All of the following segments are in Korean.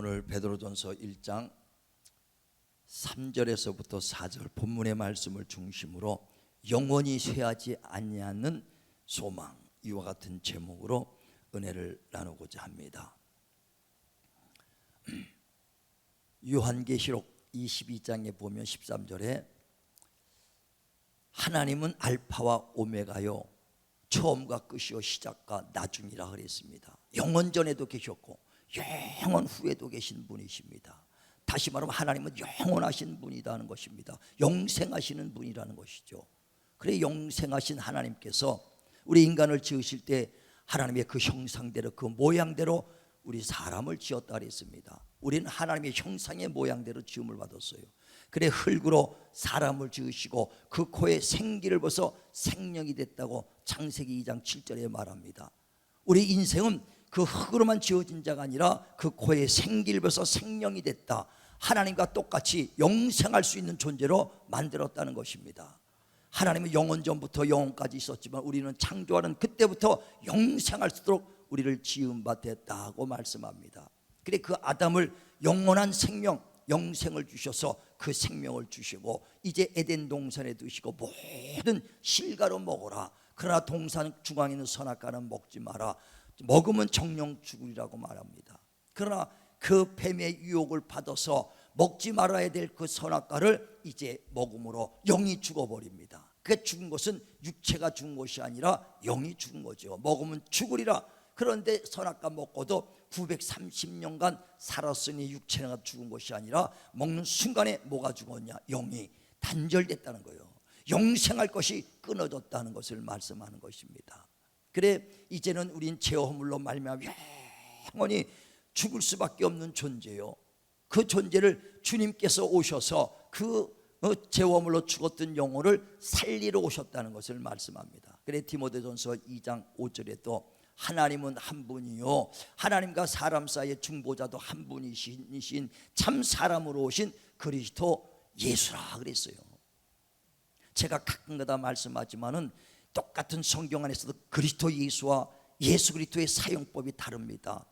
오늘 베드로전서 1장 3절에서부터 4절 본문의 말씀을 중심으로 영원히 쇠하지 아니하는 소망 이와 같은 제목으로 은혜를 나누고자 합니다. 요한계시록 22장에 보면 13절에 하나님은 알파와 오메가요 처음과 끝이요 시작과 나중이라 그랬습니다. 영원 전에도 계셨고 영원 후에도 계신 분이십니다. 다시 말하면 하나님은 영원하신 분이라는 것입니다. 영생하시는 분이라는 것이죠. 그래 영생하신 하나님께서 우리 인간을 지으실 때 하나님의 그 형상대로 그 모양대로 우리 사람을 지었다 그랬습니다. 우리는 하나님의 형상의 모양대로 지음을 받았어요. 그래 흙으로 사람을 지으시고 그 코에 생기를 벗어 생명이 됐다고 창세기 2장 7절에 말합니다. 우리 인생은 그 흙으로만 지어진 자가 아니라 그 코에 벗어 생명이 됐다. 하나님과 똑같이 영생할 수 있는 존재로 만들었다는 것입니다. 하나님은 영원 전부터 영원까지 있었지만 우리는 창조하는 그때부터 영생할 수 있도록 우리를 지음 받았다고 말씀합니다. 그래 그 아담을 영원한 생명, 영생을 주셔서 그 생명을 주시고 이제 에덴 동산에 두시고 모든 실가로 먹어라. 그러나 동산 중앙에 있는 선악과는 먹지 마라. 먹으면 정령 죽으리라고 말합니다. 그러나 그 뱀의 유혹을 받아서 먹지 말아야 될 그 선악과를 이제 먹음으로 영이 죽어버립니다. 그 죽은 것은 육체가 죽은 것이 아니라 영이 죽은 거죠. 먹으면 죽으리라. 그런데 선악과 먹고도 930년간 살았으니 육체가 죽은 것이 아니라 먹는 순간에 뭐가 죽었냐? 영이 단절됐다는 거예요. 영생할 것이 끊어졌다는 것을 말씀하는 것입니다. 그래 이제는 우린 제어물로 말미암아 영원히 죽을 수밖에 없는 존재요. 그 존재를 주님께서 오셔서 그 제워물로 죽었던 영혼을 살리러 오셨다는 것을 말씀합니다. 그래 디모데전서 2장 5절에 또 하나님은 한 분이요 하나님과 사람 사이의 중보자도 한 분이신 참 사람으로 오신 그리스도 예수라 그랬어요. 제가 가끔가다 말씀하지만은 똑같은 성경 안에서도 그리스도 예수와 예수 그리스도의 사용법이 다릅니다.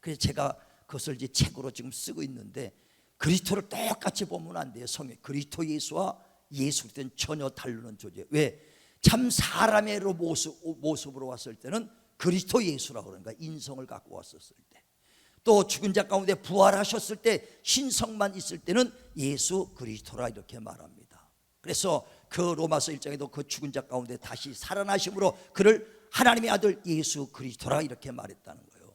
그래서 제가 그것을 이제 책으로 지금 쓰고 있는데 그리스도를 똑같이 보면 안 돼요. 성경 그리스도 예수와 예수 그리스도는 전혀 다르는 존재. 왜? 참 사람의 모습, 모습으로 왔을 때는 그리스도 예수라고 그러니까 인성을 갖고 왔었을 때. 또 죽은 자 가운데 부활하셨을 때 신성만 있을 때는 예수 그리스도라 이렇게 말합니다. 그래서 그 로마서 1장에도 그 죽은 자 가운데 다시 살아나심으로 그를 하나님의 아들 예수 그리스도라 이렇게 말했다는 거예요.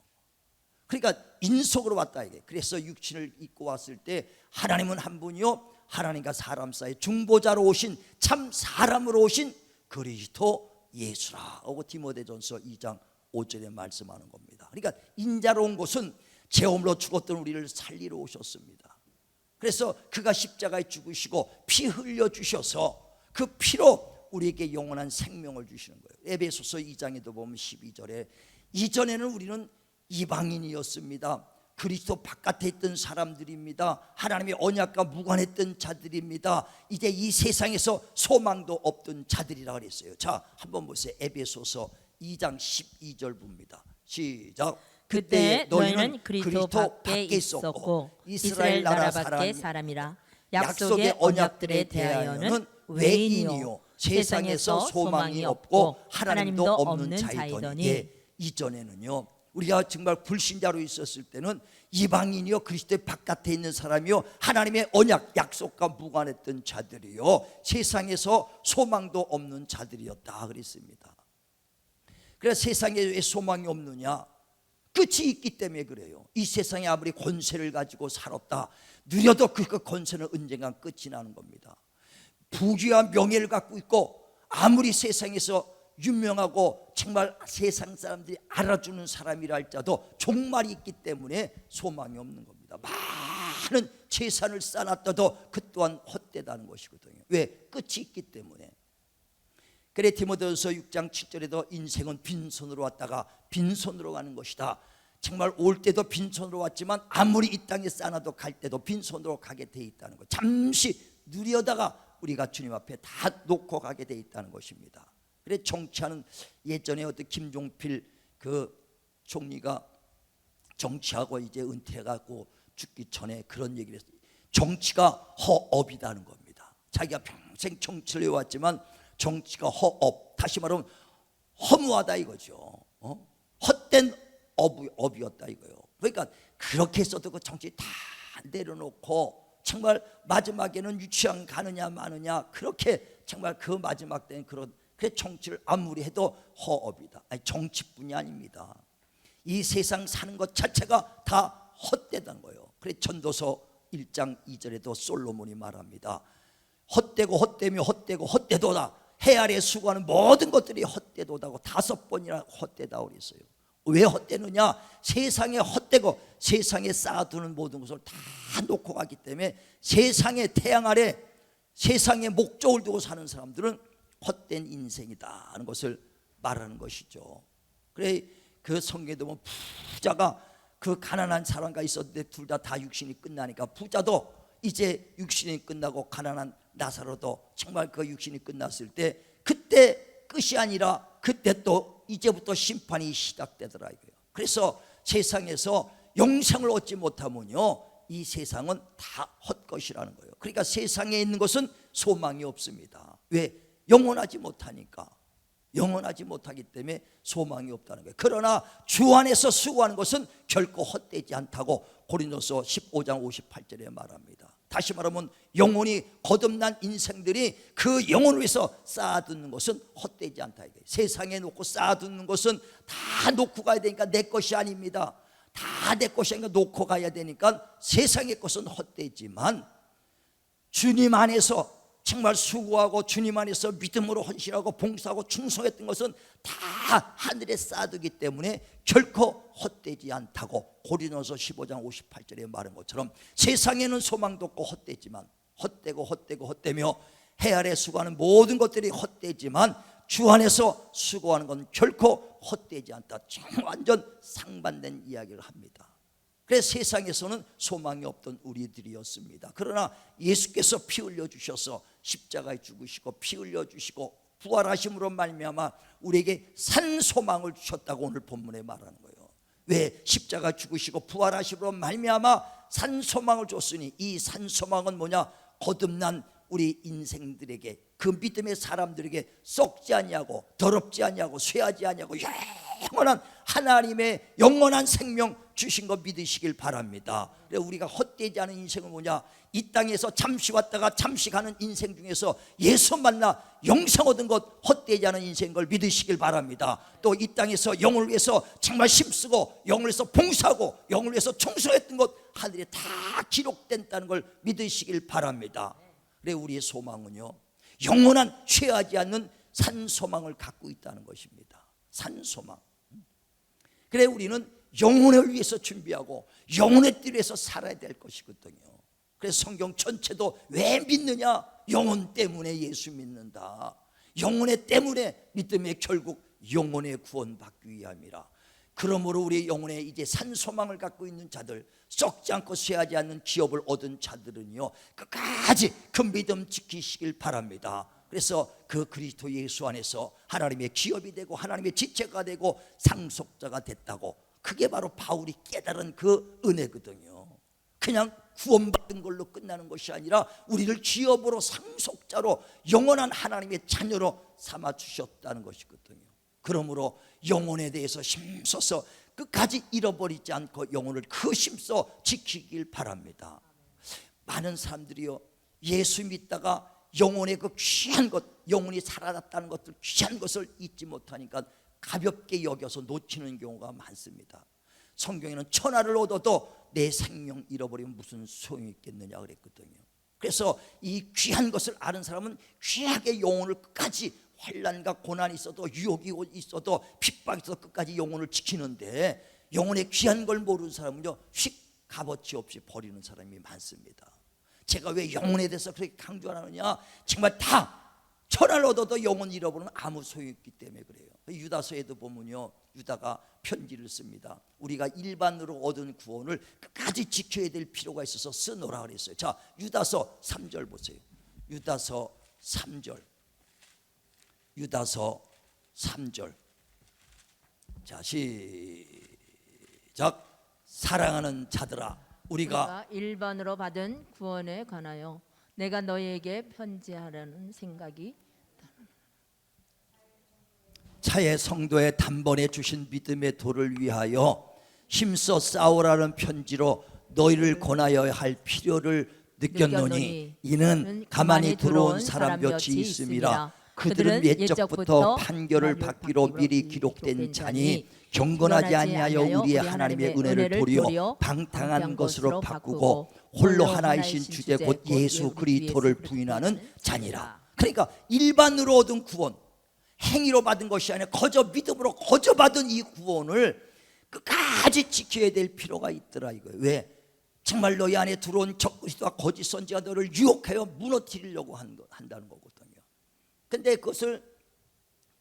그러니까 인속으로 왔다 이게. 그래서 육신을 입고 왔을 때 하나님은 한 분이요 하나님과 사람 사이 중보자로 오신 참 사람으로 오신 그리스도 예수라 하고 디모데전서 2장 5절에 말씀하는 겁니다. 그러니까 인자로 온 것은 제험으로 죽었던 우리를 살리러 오셨습니다. 그래서 그가 십자가에 죽으시고 피 흘려 주셔서 그 피로 우리에게 영원한 생명을 주시는 거예요. 에베소서 2장에도 보면 12절에 이전에는 우리는 이방인이었습니다. 그리스도 바깥에 있던 사람들입니다. 하나님의 언약과 무관했던 자들입니다. 이제 이 세상에서 소망도 없던 자들이라 그랬어요. 자, 한번 보세요. 에베소서 2장 12절 봅니다. 시작. 그때 너희는 그리스도 밖에 있었고 이스라엘 나라 밖의 사람이라 약속의 언약들에 대하여는 외인이요 세상에서 소망이 없고 하나님도 없는 자이더니 예, 이전에는요 우리가 정말 불신자로 있었을 때는 이방인이요 그리스도의 바깥에 있는 사람이요 하나님의 언약 약속과 무관했던 자들이요 세상에서 소망도 없는 자들이었다 그랬습니다. 그래서 세상에 왜 소망이 없느냐? 끝이 있기 때문에 그래요. 이 세상에 아무리 권세를 가지고 살았다 누려도 그 권세는 언젠간 끝이 나는 겁니다. 부귀와 명예를 갖고 있고 아무리 세상에서 유명하고 정말 세상 사람들이 알아주는 사람이라 할지라도 종말이 있기 때문에 소망이 없는 겁니다. 많은 재산을 쌓았다도 그 또한 헛되다는 것이거든요. 왜? 끝이 있기 때문에. 그래 디모데후서 6장 7절에도 인생은 빈손으로 왔다가 빈손으로 가는 것이다. 정말 올 때도 빈손으로 왔지만 아무리 이 땅에 쌓아도 갈 때도 빈손으로 가게 돼 있다는 것. 잠시 누려다가 우리가 주님 앞에 다 놓고 가게 돼 있다는 것입니다. 그래 정치하는 예전에 어떤 김종필 그 총리가 정치하고 이제 은퇴하고 죽기 전에 그런 얘기를 했어요. 정치가 허업이라는 겁니다. 자기가 평생 정치를 해왔지만 정치가 허업. 다시 말하면 허무하다 이거죠. 어? 헛된 업, 업이 었다 이거요. 그러니까 그렇게 해서도 그 정치 다 내려놓고 정말 마지막에는 유치원 가느냐 마느냐 그렇게 정말 그 마지막 때는 그런 그 정치를 아무리 해도 허업이다. 아니 정치뿐이 아닙니다. 이 세상 사는 것 자체가 다 헛되다는 거예요. 그래 전도서 1장 2절에도 솔로몬이 말합니다. 헛되고 헛되며 헛되고 헛되도다. 해 아래 수고하는 모든 것들이 헛되도다고 다섯 번이나 헛되다 그랬어요. 왜 헛되느냐? 세상에 헛되고 세상에 쌓아두는 모든 것을 다 놓고 가기 때문에 세상의 태양 아래 세상의 목적을 두고 사는 사람들은 헛된 인생이다 하는 것을 말하는 것이죠. 그래 그 성경에 보면 부자가 그 가난한 사람과 있었는데 둘 다 다 육신이 끝나니까 부자도 이제 육신이 끝나고 가난한 나사로도 정말 그 육신이 끝났을 때 그때 끝이 아니라 그때 또 이제부터 심판이 시작되더라 이거예요. 그래서 세상에서 영생을 얻지 못하면요 이 세상은 다 헛것이라는 거예요. 그러니까 세상에 있는 것은 소망이 없습니다. 왜 영원하지 못하니까 영원하지 못하기 때문에 소망이 없다는 거예요. 그러나 주 안에서 수고하는 것은 결코 헛되지 않다고 고린도서 15장 58절에 말합니다. 다시 말하면 영혼이 거듭난 인생들이 그 영혼을 위해서 쌓아두는 것은 헛되지 않다 이거예요. 세상에 놓고 쌓아두는 것은 다 놓고 가야 되니까 내 것이 아닙니다. 다 내 것이 아니라 놓고 가야 되니까 세상의 것은 헛되지만 주님 안에서 정말 수고하고 주님 안에서 믿음으로 헌신하고 봉사하고 충성했던 것은 다 하늘에 쌓아두기 때문에 결코 헛되지 않다고 고린도서 15장 58절에 말한 것처럼 세상에는 소망도 없고 헛되지만 헛되고 헛되고 헛되며 해 아래 수고하는 모든 것들이 헛되지만 주 안에서 수고하는 건 결코 헛되지 않다. 완전 상반된 이야기를 합니다. 그래서 세상에서는 소망이 없던 우리들이었습니다. 그러나 예수께서 피 흘려 주셔서 십자가에 죽으시고 피 흘려 주시고 부활하심으로 말미암아 우리에게 산 소망을 주셨다고 오늘 본문에 말하는 거예요. 왜 십자가 죽으시고 부활하심으로 말미암아 산 소망을 줬으니 이 산 소망은 뭐냐? 거듭난 우리 인생들에게 그 믿음의 사람들에게 썩지 아니하고 더럽지 아니하고 쇠하지 아니하고 영원한 하나님의 영원한 생명 주신 거 믿으시길 바랍니다. 우리가 헛되지 않은 인생은 뭐냐? 이 땅에서 잠시 왔다가 잠시 가는 인생 중에서 예수 만나 영생 얻은 것 헛되지 않은 인생인 걸 믿으시길 바랍니다. 또 이 땅에서 영을 위해서 정말 힘쓰고 영을 위해서 봉사하고 영을 위해서 청소했던 것 하늘에 다 기록된다는 걸 믿으시길 바랍니다. 우리의 소망은요 영원한 취하지 않는 산 소망을 갖고 있다는 것입니다. 산 소망. 그래 우리는 영혼을 위해서 준비하고 영혼의 뜰 위해서 살아야 될 것이거든요. 그래서 성경 전체도 왜 믿느냐? 영혼 때문에 예수 믿는다. 영혼의 때문에 믿음에 결국 영혼의 구원받기 위함이라. 그러므로 우리 영혼에 이제 산 소망을 갖고 있는 자들, 썩지 않고 쇠하지 않는 기업을 얻은 자들은요 끝까지 그 믿음 지키시길 바랍니다. 그래서 그 그리스도 예수 안에서 하나님의 기업이 되고 하나님의 지체가 되고 상속자가 됐다고 그게 바로 바울이 깨달은 그 은혜거든요. 그냥 구원받은 걸로 끝나는 것이 아니라 우리를 기업으로 상속자로 영원한 하나님의 자녀로 삼아 주셨다는 것이거든요. 그러므로 영혼에 대해서 힘써서 끝까지 잃어버리지 않고 영혼을 그 힘써 지키길 바랍니다. 많은 사람들이요 예수 믿다가 영혼의 그 귀한 것, 영혼이 살아났다는 것들 귀한 것을 잊지 못하니까 가볍게 여겨서 놓치는 경우가 많습니다. 성경에는 천하를 얻어도 내 생명 잃어버리면 무슨 소용이 있겠느냐 그랬거든요. 그래서 이 귀한 것을 아는 사람은 귀하게 영혼을 끝까지 환란과 고난이 있어도 유혹이 있어도 핍박이 있어도 끝까지 영혼을 지키는데 영혼의 귀한 걸 모르는 사람은요 휙 값어치 없이 버리는 사람이 많습니다. 제가 왜 영혼에 대해서 그렇게 강조하느냐? 정말 다 천을 얻어도 영혼 잃어버리면 아무 소용이 없기 때문에 그래요. 유다서에도 보면요, 유다가 편지를 씁니다. 우리가 일반으로 얻은 구원을 끝까지 지켜야 될 필요가 있어서 쓰노라 그랬어요. 자, 유다서 3절 보세요. 유다서 3절. 유다서 3절. 자, 시작. 사랑하는 자들아 우리가 일반으로 받은 구원에 관하여 내가 너희에게 편지하라는 생각이 차의 성도의 단번에 주신 믿음의 도를 위하여 힘써 싸우라는 편지로 너희를 권하여 할 필요를 느꼈노니 느꼈노니 이는 가만히 들어온 사람 몇이 있음이라 그들은 옛적부터 판결을 받기로 미리 기록된 자니 경건하지 아니하여 우리의 하나님의 은혜를 도리어 방탕한 것으로 바꾸고 홀로 하나이신 주제 곧 예수 그리스도를 부인하는 자니라. 그러니까 일반으로 얻은 구원, 행위로 받은 것이 아니라 거저 믿음으로 거저 받은 이 구원을 끝까지 지켜야 될 필요가 있더라 이거예요. 왜? 정말 너희 안에 들어온 적그리스도와 거짓 선지가 너를 유혹하여 무너뜨리려고 한 한다는 거거든요. 근데 그것을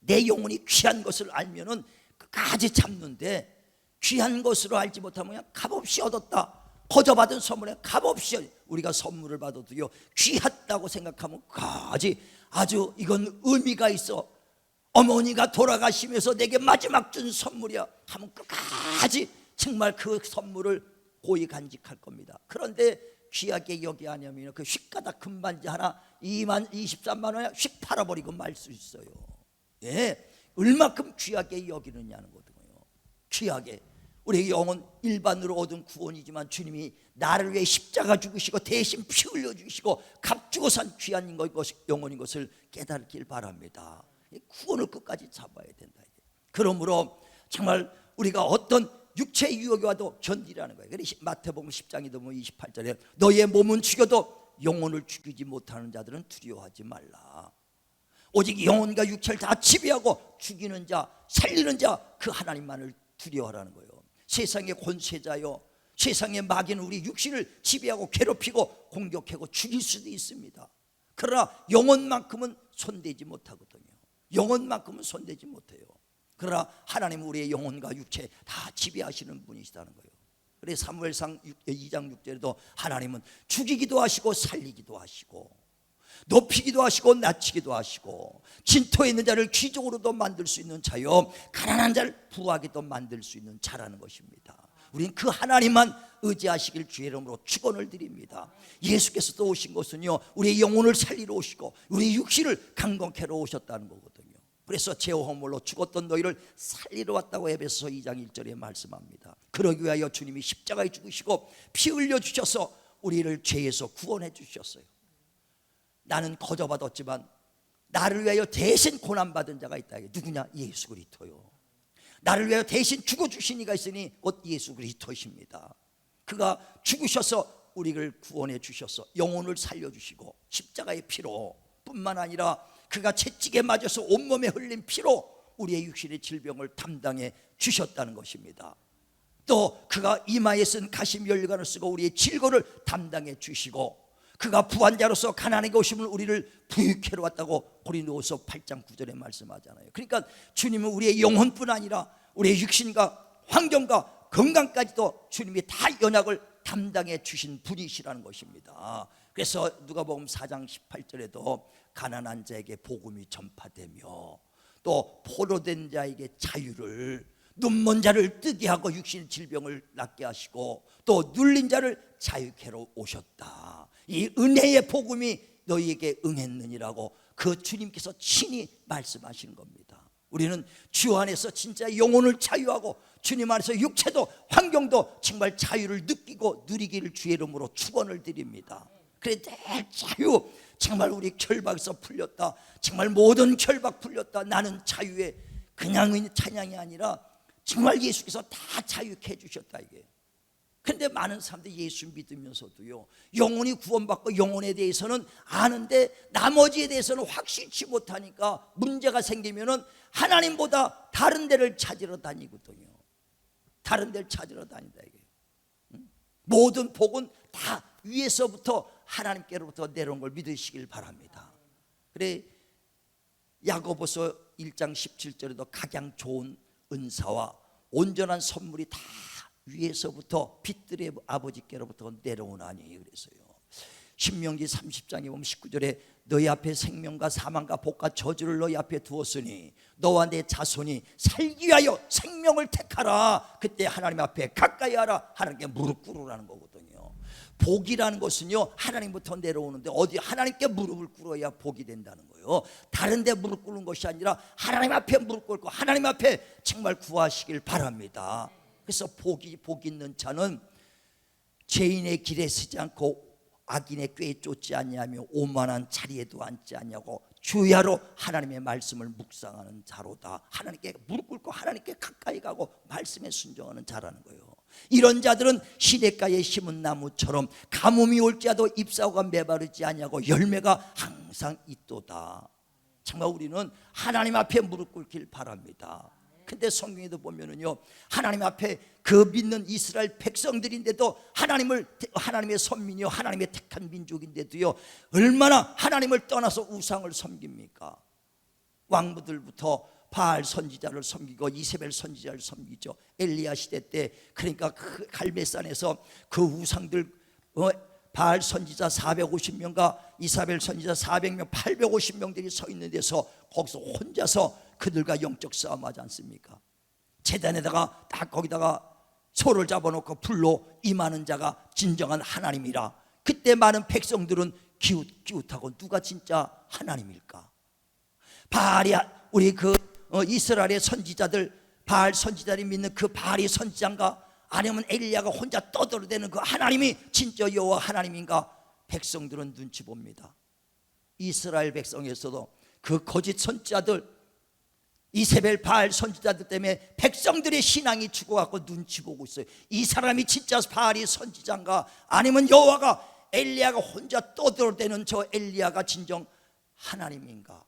내 영혼이 귀한 것을 알면은 끝까지 참는데 귀한 것으로 알지 못하면 그냥 값없이 얻었다. 거저 받은 선물에 값없이 우리가 선물을 받아도요 귀하다고 생각하면 까지 아주 이건 의미가 있어 어머니가 돌아가시면서 내게 마지막 준 선물이야 하면 끝까지 정말 그 선물을 고이 간직할 겁니다. 그런데 귀하게 여기 하냐면 그 휙가닥 금반지 하나 2만 23만 원에 휙 팔아버리고 말 수 있어요. 예, 얼마큼 귀하게 여기느냐는 거거든요. 귀하게 우리 영혼 일반으로 얻은 구원이지만 주님이 나를 위해 십자가 죽으시고 대신 피 흘려 주시고 값 주고 산 귀한 것 영혼인 것을 깨닫길 바랍니다. 이 구원을 끝까지 잡아야 된다. 그러므로 정말 우리가 어떤 육체의 유혹이 와도 견디라는 거예요. 그래서 마태복음 10장에 보면 28절에 너의 몸은 죽여도 영혼을 죽이지 못하는 자들은 두려워하지 말라. 오직 영혼과 육체를 다 지배하고 죽이는 자, 살리는 자 그 하나님만을 두려워하라는 거예요. 세상의 권세자요. 세상의 마귀는 우리 육신을 지배하고 괴롭히고 공격하고 죽일 수도 있습니다. 그러나 영혼만큼은 손대지 못하거든요. 영혼만큼은 손대지 못해요. 그러나 하나님은 우리의 영혼과 육체 다 지배하시는 분이시다는 거예요. 그래서 사무엘상 2장 6절에도 하나님은 죽이기도 하시고 살리기도 하시고 높이기도 하시고 낮추기도 하시고 진토에 있는 자를 귀족으로도 만들 수 있는 자요 가난한 자를 부하게도 만들 수 있는 자라는 것입니다. 우리는 그 하나님만 의지하시길 주의 이름으로 축원을 드립니다. 예수께서 또 오신 것은요 우리의 영혼을 살리러 오시고 우리 육신을 강건케로 오셨다는 거거든요. 그래서 제호허물로 죽었던 너희를 살리러 왔다고 에베소 2장 1절에 말씀합니다. 그러기 위하여 주님이 십자가에 죽으시고 피 흘려 주셔서 우리를 죄에서 구원해 주셨어요. 나는 거저 받았지만 나를 위하여 대신 고난 받은 자가 있다. 누구냐? 예수 그리스도요. 나를 위하여 대신 죽어 주신 이가 있으니 곧 예수 그리스도십니다. 그가 죽으셔서 우리를 구원해 주셔서 영혼을 살려 주시고 십자가의 피로 뿐만 아니라 그가 채찍에 맞아서 온몸에 흘린 피로 우리의 육신의 질병을 담당해 주셨다는 것입니다. 또 그가 이마에 쓴 가시 멸관을 쓰고 우리의 질고를 담당해 주시고 그가 부한자로서 가난하게 오심을 우리를 부유케로 왔다고 고린도후서 8장 9절에 말씀하잖아요. 그러니까 주님은 우리의 영혼뿐 아니라 우리의 육신과 환경과 건강까지도 주님이 다 연약을 담당해 주신 분이시라는 것입니다. 그래서 누가복음 4장 18절에도 가난한 자에게 복음이 전파되며 또 포로된 자에게 자유를 눈먼 자를 뜨게 하고 육신 질병을 낫게 하시고 또 눌린 자를 자유케로 오셨다. 이 은혜의 복음이 너희에게 응했느니라고 그 주님께서 친히 말씀하신 겁니다. 우리는 주 안에서 진짜 영혼을 자유하고 주님 안에서 육체도 환경도 정말 자유를 느끼고 누리기를 주의 이름으로 축원을 드립니다. 그래 내 자유 정말 우리 결박에서 풀렸다. 정말 모든 결박 풀렸다. 나는 자유에 그냥 찬양이 아니라 정말 예수께서 다 자유케 해주셨다 이게. 근데 많은 사람들이 예수 믿으면서도요 영혼이 구원받고 영혼에 대해서는 아는데 나머지에 대해서는 확실치 못하니까 문제가 생기면은 하나님보다 다른 데를 찾으러 다니거든요. 다른 데를 찾으러 다닌다 이게. 응? 모든 복은 다 위에서부터 하나님께로부터 내려온 걸 믿으시길 바랍니다. 그래 야고보서 1장 17절에도 가장 좋은 은사와 온전한 선물이 다 위에서부터 빛들의 아버지께로부터 내려오나니 그래서요. 신명기 30장에 보면 19절에 너희 앞에 생명과 사망과 복과 저주를 너희 앞에 두었으니 너와 내 자손이 살기 위하여 생명을 택하라 그때 하나님 앞에 가까이 하라 하나님께 무릎 꿇으라는 거거든요 복이라는 것은요 하나님부터 내려오는데 어디 하나님께 무릎을 꿇어야 복이 된다는 거예요. 다른 데 무릎 꿇는 것이 아니라 하나님 앞에 무릎 꿇고 하나님 앞에 정말 구하시길 바랍니다. 그래서 복이 복 있는 자는 죄인의 길에 서지 않고 악인의 꾀에 쫓지 않냐며 오만한 자리에도 앉지 않냐고 주야로 하나님의 말씀을 묵상하는 자로다. 하나님께 무릎 꿇고 하나님께 가까이 가고 말씀에 순종하는 자라는 거예요 이런 자들은 시냇가에 심은 나무처럼 가뭄이 올지라도 잎사구가 메바르지 않냐고 열매가 항상 있도다. 정말 우리는 하나님 앞에 무릎 꿇길 바랍니다. 근데 성경에도 보면은요 하나님 앞에 그 믿는 이스라엘 백성들인데도 하나님을 하나님의 선민이요 하나님의 택한 민족인데도요 얼마나 하나님을 떠나서 우상을 섬깁니까? 왕부들부터 바알 선지자를 섬기고 이세벨 선지자를 섬기죠. 엘리야 시대 때. 그러니까 그 갈멜산에서 그 우상들 어, 바알 선지자 450명과 이사벨 선지자 400명 850명들이 서 있는 데서 거기서 혼자서 그들과 영적 싸움하지 않습니까? 재단에다가 딱 거기다가 소를 잡아놓고 불로 임하는 자가 진정한 하나님이라. 그때 많은 백성들은 기웃, 기웃하고 누가 진짜 하나님일까? 바알이 우리 그 어, 이스라엘의 선지자들 바알 선지자들이 믿는 그 바알이 선지자인가? 아니면 엘리야가 혼자 떠들어대는 그 하나님이 진짜 여호와 하나님인가? 백성들은 눈치 봅니다. 이스라엘 백성에서도 그 거짓 선지자들 이세벨 바알 선지자들 때문에 백성들의 신앙이 죽어갖고 눈치 보고 있어요. 이 사람이 진짜 바알이 선지자인가? 아니면 여호와가 엘리야가 혼자 떠들어대는 저 엘리야가 진정 하나님인가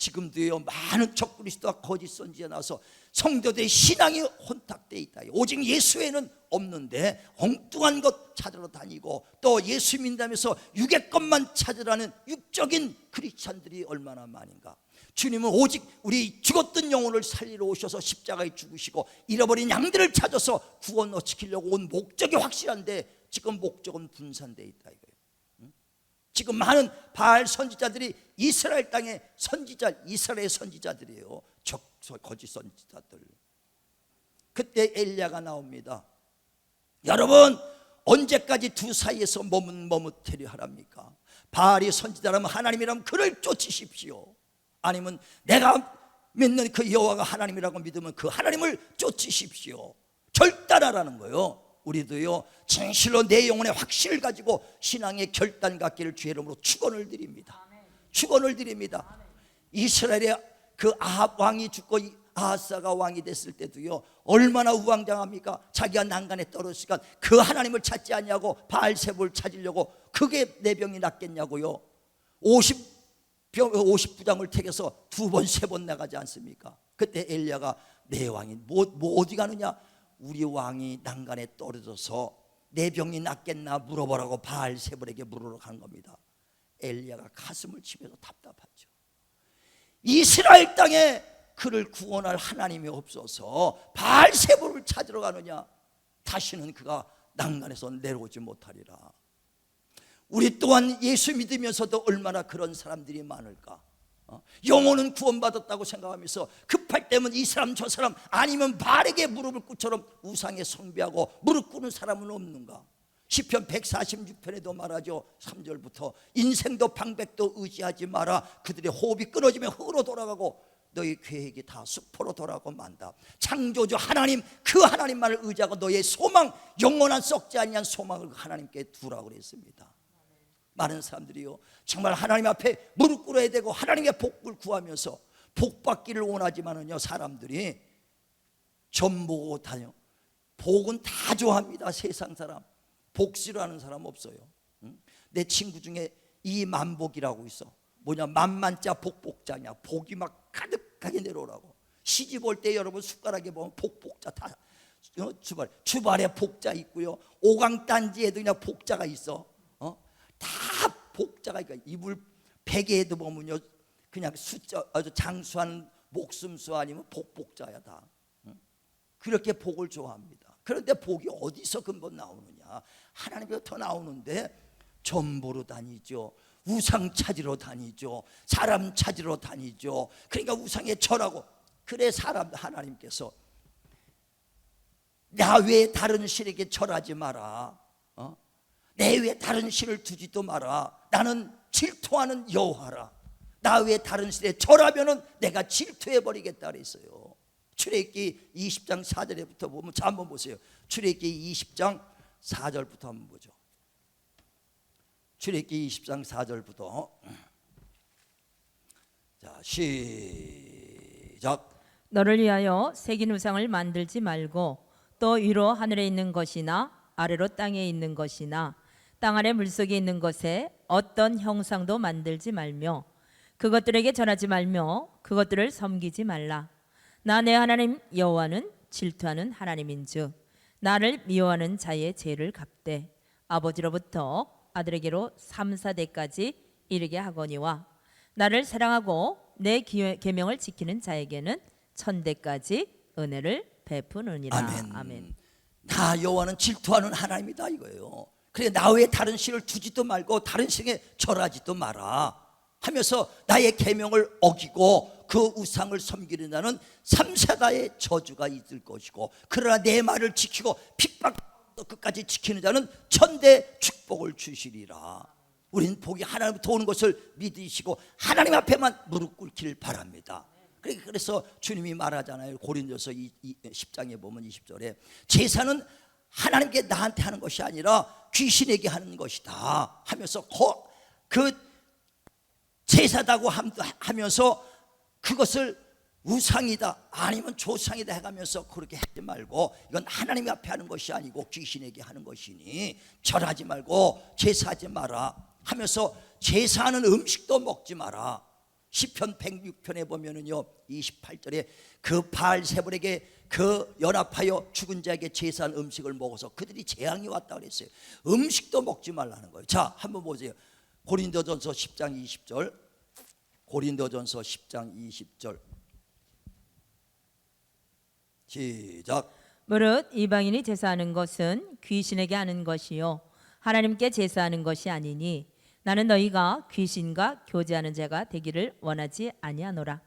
지금도요 많은 적그리스도와 거짓 선지자 나서 성도들의 신앙이 혼탁돼 있다. 오직 예수에는 없는데 엉뚱한 것 찾으러 다니고 또 예수 믿다면서 육의 것만 찾으라는 육적인 크리스찬들이 얼마나 많은가. 주님은 오직 우리 죽었던 영혼을 살리러 오셔서 십자가에 죽으시고 잃어버린 양들을 찾아서 구원을 지키려고 온 목적이 확실한데 지금 목적은 분산돼 있다. 지금 많은 바알 선지자들이 이스라엘 땅의 선지자 이스라엘 선지자들이에요. 적 거짓 선지자들. 그때 엘리야가 나옵니다. 여러분 언제까지 두 사이에서 머뭇머뭇해려 하랍니까? 바알이 선지자라면 하나님이라면 그를 쫓으십시오. 아니면 내가 믿는 그 여호와가 하나님이라고 믿으면 그 하나님을 쫓으십시오. 결단하라는 거예요. 우리도요 진실로 내 영혼의 확신을 가지고 신앙의 결단 갖기를 주의 이름으로 축원을 드립니다. 축원을 드립니다. 이스라엘의 그 아합 왕이 죽고 아하사가 왕이 됐을 때도요 얼마나 우왕장합니까? 자기가 난간에 떨어지니까 그 하나님을 찾지 않냐고 바알세불 찾으려고 그게 내 병이 낫겠냐고요. 50 병 50부장을 택해서 두 번 세 번 나가지 않습니까? 그때 엘리야가 내 왕이 뭐, 뭐 어디 가느냐? 우리 왕이 난간에 떨어져서 내 병이 낫겠나 물어보라고 바알세불에게 물으러 간 겁니다. 엘리야가 가슴을 치면서 답답하죠. 이스라엘 땅에 그를 구원할 하나님이 없어서 바알세불을 찾으러 가느냐? 다시는 그가 난간에서 내려오지 못하리라. 우리 또한 예수 믿으면서도 얼마나 그런 사람들이 많을까? 어? 영혼은 구원받았다고 생각하면서 때면 이 사람 저 사람 아니면 바르게 무릎을 꿇처럼 우상에 숭배하고 무릎 꿇는 사람은 없는가? 시편 146편에도 말하죠. 3절부터 인생도 방백도 의지하지 마라. 그들의 호흡이 끊어지면 흙으로 돌아가고 너희 계획이 다 수포로 돌아가고 만다. 창조주 하나님 그 하나님만을 의지하고 너의 소망 영원한 썩지 아니한 소망을 하나님께 두라고 그랬습니다. 많은 사람들이요 정말 하나님 앞에 무릎 꿇어야 되고 하나님의 복을 구하면서 복 받기를 원하지만은요 사람들이 전보고 다녀. 복은 다 좋아합니다 세상 사람. 복 싫어하는 사람 없어요. 응? 내 친구 중에 이 만복이라고 있어. 뭐냐 만만자 복복자냐. 복이 막 가득하게 내려오라고. 시집 올 때 여러분 숟가락에 보면 복복자 다 어? 주발 주발에 복자 있고요. 오강단지에도 그냥 복자가 있어. 어? 다 복자가 있고 이불 베개에도 보면요 그냥 숫자 아주 장수한 목숨수 아니면 복복자야 다 응? 그렇게 복을 좋아합니다 그런데 복이 어디서 근본 나오느냐 하나님께부터 나오는데 전보로 다니죠. 우상 찾으러 다니죠. 사람 찾으러 다니죠. 그러니까 우상에 절하고 그래 사람 하나님께서 나 외에 다른 신에게 절하지 마라. 어? 내 외에 다른 신을 두지도 마라. 나는 질투하는 여호와라. 나 외에 다른 신에 절하면은 내가 질투해 버리겠다 그랬어요. 출애굽기 20장 4절에부터 보면 자 한번 보세요. 출애굽기 20장 4절부터 한번 보죠. 출애굽기 20장 4절부터 자 시작. 너를 위하여 새긴 우상을 만들지 말고 또 위로 하늘에 있는 것이나 아래로 땅에 있는 것이나 땅 아래 물속에 있는 것에 어떤 형상도 만들지 말며 그것들에게 전하지 말며 그것들을 섬기지 말라 나 내 하나님 여호와는 질투하는 하나님인즉 나를 미워하는 자의 죄를 갚되 아버지로부터 아들에게로 3, 4대까지 이르게 하거니와 나를 사랑하고 내 기- 계명을 지키는 자에게는 천대까지 은혜를 베푸느니라. 아멘. 나 여호와는 질투하는 하나님이다 이거예요. 그래 나 외에 다른 신을 두지도 말고 다른 신에 절하지도 마라 하면서 나의 계명을 어기고 그 우상을 섬기는 자는 삼사다의 저주가 있을 것이고 그러나 내 말을 지키고 핍박 끝까지 지키는 자는 천대 축복을 주시리라. 우리는 복이 하나님부터 오는 것을 믿으시고 하나님 앞에만 무릎 꿇기를 바랍니다. 그러니까 그래서 주님이 말하잖아요. 고린도서 10장에 보면 20절에 제사는 하나님께 나한테 하는 것이 아니라 귀신에게 하는 것이다 하면서 거- 그 제사다고 함- 하면서 그것을 우상이다 아니면 조상이다 해가면서 그렇게 하지 말고 이건 하나님 앞에 하는 것이 아니고 귀신에게 하는 것이니 절하지 말고 제사하지 마라 하면서 제사하는 음식도 먹지 마라. 시편 106편에 보면은요 28절에 그 바알세불에게 그 연합하여 죽은 자에게 제사한 음식을 먹어서 그들이 재앙이 왔다 그랬어요. 음식도 먹지 말라는 거예요. 자 한번 보세요 고린도전서 10장 20절. 고린도전서 10장 20절. 시작. 무릇 이방인이 제사하는 것은 귀신에게 하는 것이요. 하나님께 제사하는 것이 아니니 나는 너희가 귀신과 교제하는 자가 되기를 원하지 아니하노라.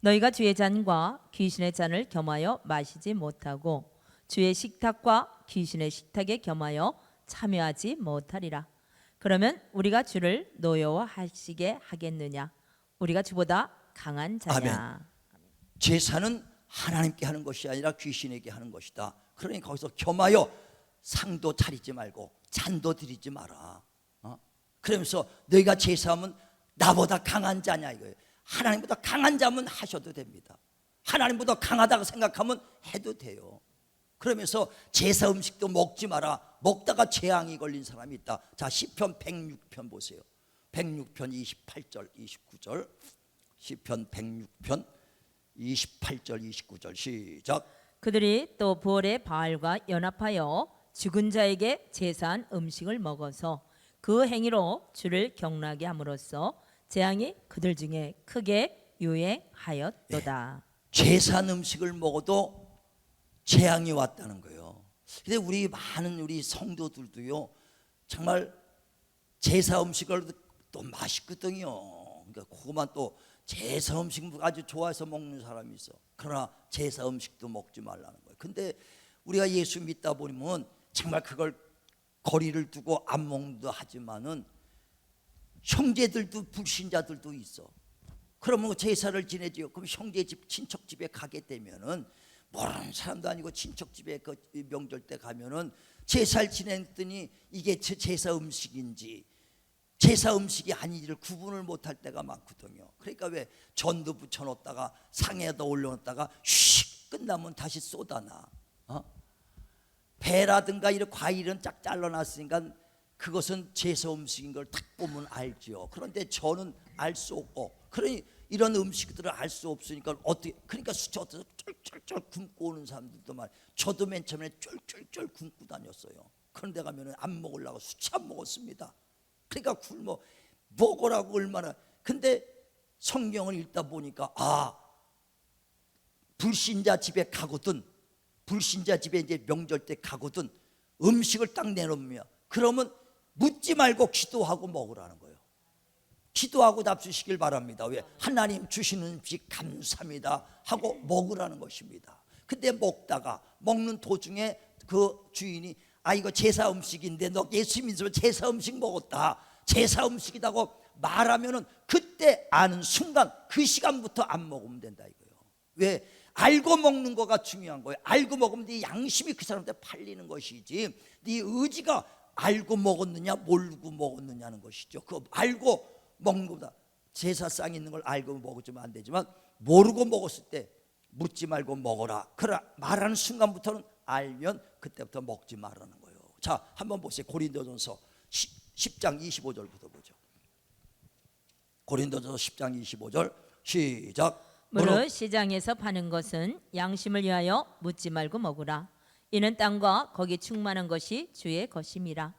너희가 주의 잔과 귀신의 잔을 겸하여 마시지 못하고 주의 식탁과 귀신의 식탁에 겸하여 참여하지 못하리라 그러면 우리가 주를 노여워하시게 하겠느냐 우리가 주보다 강한 자냐 제사는 하나님께 하는 것이 아니라 귀신에게 하는 것이다. 그러니 거기서 겸하여 상도 차리지 말고 잔도 드리지 마라. 어? 그러면서 너희가 제사하면 나보다 강한 자냐 이거예요. 하나님보다 강한 자면 하셔도 됩니다. 하나님보다 강하다고 생각하면 해도 돼요. 그러면서 제사 음식도 먹지 마라. 먹다가 재앙이 걸린 사람이 있다. 자, 시편 106편 보세요. 106편 28절, 29절. 시편 106편 28절, 29절 시작. 그들이 또 부월의 바알과 연합하여 죽은 자에게 제사한 음식을 먹어서 그 행위로 주를 경락게 함으로써 재앙이 그들 중에 크게 유행하였도다. 제산 음식을 먹어도 재앙이 왔다는 거예요. 근데 우리 많은 우리 성도들도요. 정말 제사 음식을 또 맛있거든요. 그러니까 그거만 또 제사 음식 아주 좋아해서 먹는 사람이 있어. 그러나 제사 음식도 먹지 말라는 거예요. 근데 우리가 예수 믿다 보면 정말 그걸 거리를 두고 안 먹는다 하지만은 형제들도 불신자들도 있어. 그러면 제사를 지내지요. 그럼 형제 집, 친척 집에 가게 되면은 모르는 사람도 아니고 친척 집에 그 명절 때 가면은 제사를 지냈더니 이게 제- 제사 음식인지 제사 음식이 아닌지를 구분을 못할 때가 많거든요. 그러니까 왜 전도 붙여놓다가 상에다 올려놓다가 슉 끝나면 다시 쏟아나. 어? 배라든가 이런 과일은 쫙 잘라놨으니까 그것은 제사 음식인 걸 딱 보면 알죠. 그런데 저는 알 수 없고, 그러니 이런 음식들을 알 수 없으니까 어떻게? 그러니까 수저에서 쫄쫄쫄 굶고 오는 사람들도 말. 저도 맨 처음에 쫄쫄쫄 굶고 다녔어요. 그런데 가면은 안 먹으려고 안 먹었습니다. 그러니까 굶어 먹으라고 얼마나. 근데 성경을 읽다 보니까 아 불신자 집에 가거든 불신자 집에 이제 명절 때 가거든 음식을 딱 내놓으면 그러면 묻지 말고 기도하고 먹으라는 거예요. 기도하고 답주시길 바랍니다. 왜? 하나님 주시는 음식 감사합니다 하고 먹으라는 것입니다. 근데 먹다가 먹는 도중에 그 주인이 아 이거 제사 음식인데 너 예수 믿으면 제사 음식 먹었다. 제사 음식이라고 말하면은 그때 아는 순간 그 시간부터 안 먹으면 된다 이거예요. 왜? 알고 먹는 거가 중요한 거예요. 알고 먹으면 네 양심이 그 사람한테 팔리는 것이지 네 의지가 알고 먹었느냐 모르고 먹었느냐는 것이죠. 그 알고 먹는 것보다 제사상 있는 걸 알고 먹으면 안 되지만 모르고 먹었을 때 묻지 말고 먹어라. 그러나 말하는 순간부터는 알면 그때부터 먹지 말라는 거예요. 자, 한번 보세요. 고린도전서 10 장 25절부터 보죠. 고린도전서 10장 25절 시작. 무릇 시장에서 파는 것은 양심을 위하여 묻지 말고 먹으라. 이는 땅과 거기 충만한 것이 주의 것임이라.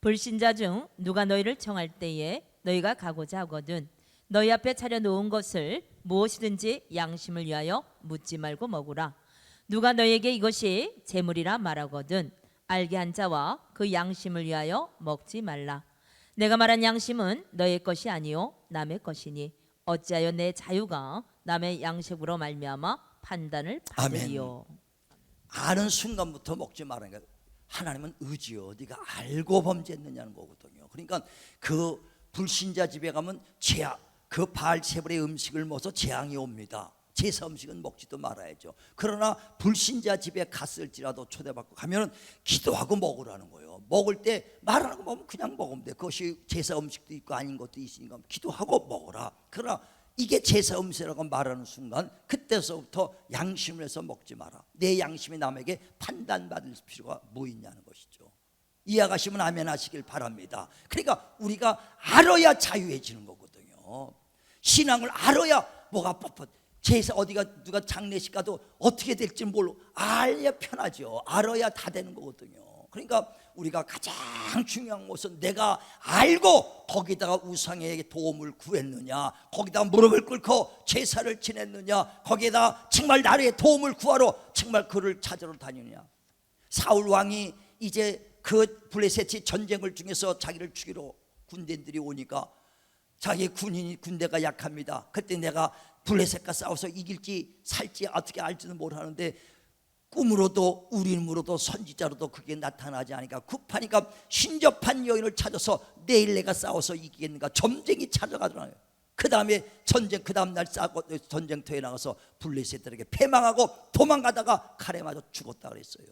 불신자 중 누가 너희를 청할 때에 너희가 가고자 하거든 너희 앞에 차려 놓은 것을 무엇이든지 양심을 위하여 묻지 말고 먹으라. 누가 너희에게 이것이 재물이라 말하거든 알게 한 자와 그 양심을 위하여 먹지 말라. 내가 말한 양심은 너의 것이 아니요 남의 것이니 어찌하여 내 자유가 남의 양식으로 말미암아 판단을 받으리요. 아는 순간부터 먹지 말라는 거예요. 하나님은 의지요. 네가 알고 범죄했느냐는 거거든요. 그러니까 그 불신자 집에 가면 재앙, 그 바알세불의 음식을 먹어서 재앙이 옵니다. 제사 음식은 먹지도 말아야죠. 그러나 불신자 집에 갔을지라도 초대받고 가면은 기도하고 먹으라는 거예요. 먹을 때 말하는 거 먹으면 그냥 먹으면 돼. 그것이 제사 음식도 있고 아닌 것도 있으니까 기도하고 먹어라. 그러나 이게 제사 음식이라고 말하는 순간 그때서부터 양심을 해서 먹지 마라. 내 양심이 남에게 판단받을 필요가 뭐 있냐는 것이죠. 이해가시면 아멘 하시길 바랍니다. 그러니까 우리가 알아야 자유해지는 거거든요. 신앙을 알아야 뭐가 뻣뻣. 제사 어디가 누가 장례식 가도 어떻게 될지 몰라 알야 편하죠. 알아야 다 되는 거거든요. 그러니까 우리가 가장 중요한 것은 내가 알고 거기다가 우상에게 도움을 구했느냐, 거기다 무릎을 꿇고 제사를 지냈느냐, 거기에다 정말 나라의 도움을 구하러 정말 그를 찾으러 다니느냐. 사울 왕이 이제 그 블레셋이 전쟁을 중에서 자기를 죽이러 군대들이 오니까 자기 군인이 군대가 약합니다. 그때 내가 블레셋과 싸워서 이길지 살지 어떻게 알지는 못하는데 꿈으로도 우림으로도 선지자로도 그게 나타나지 않으니까 급하니까 신접한 여인을 찾아서 내일 내가 싸워서 이기겠는가 점쟁이 찾아가더라고요. 그 다음에 전쟁 그 다음 날 싸고 전쟁터에 나가서 블레셋들에게 패망하고 도망가다가 칼에 맞아 죽었다 그랬어요.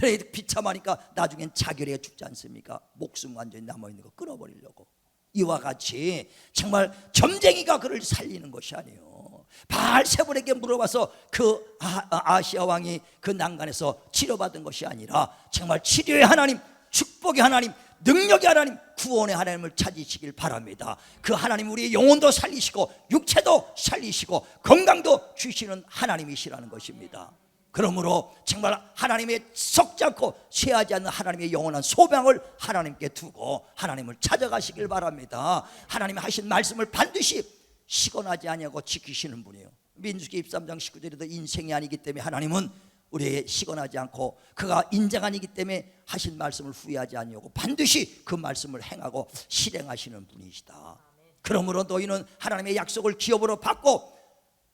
그래 비참하니까 나중엔 자결해 죽지 않습니까? 목숨 완전히 남아 있는 거 끊어버리려고 이와 같이 정말 점쟁이가 그를 살리는 것이 아니에요. 바알세불에게 물어봐서 그 아- 아- 아시아 왕이 그 난간에서 치료받은 것이 아니라 정말 치료의 하나님, 축복의 하나님, 능력의 하나님, 구원의 하나님을 찾으시길 바랍니다. 그 하나님 우리의 영혼도 살리시고 육체도 살리시고 건강도 주시는 하나님이시라는 것입니다. 그러므로 정말 하나님의 썩지 않고 쇠하지 않는 하나님의 영원한 소명을 하나님께 두고 하나님을 찾아가시길 바랍니다. 하나님이 하신 말씀을 반드시 시건하지 아니하고 지키시는 분이에요. 민수기 23장 19절에도 인생이 아니기 때문에 하나님은 우리의 시건하지 않고 그가 인자가 아니기 때문에 하신 말씀을 후회하지 아니하고 반드시 그 말씀을 행하고 실행하시는 분이시다. 그러므로 너희는 하나님의 약속을 기업으로 받고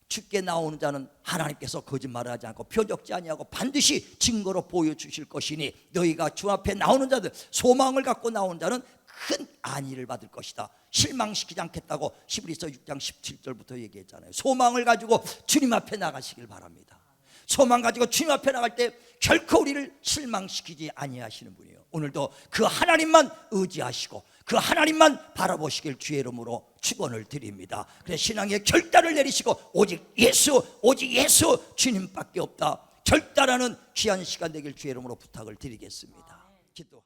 죽게 나오는 자는 하나님께서 거짓말을 하지 않고 표적지 아니하고 반드시 증거로 보여주실 것이니 너희가 주 앞에 나오는 자들 소망을 갖고 나오는 자는 큰 안위를 받을 것이다. 실망시키지 않겠다고 시브리서 6장 17절부터 얘기했잖아요. 소망을 가지고 주님 앞에 나가시길 바랍니다. 소망 가지고 주님 앞에 나갈 때 결코 우리를 실망시키지 아니하시는 분이에요. 오늘도 그 하나님만 의지하시고 그 하나님만 바라보시길 주의 이름으로 축원을 드립니다. 그래서 신앙의 결단을 내리시고 오직 예수, 오직 예수 주님밖에 없다. 결단하는 귀한 시간 되길 주의 이름으로 부탁을 드리겠습니다. 기도.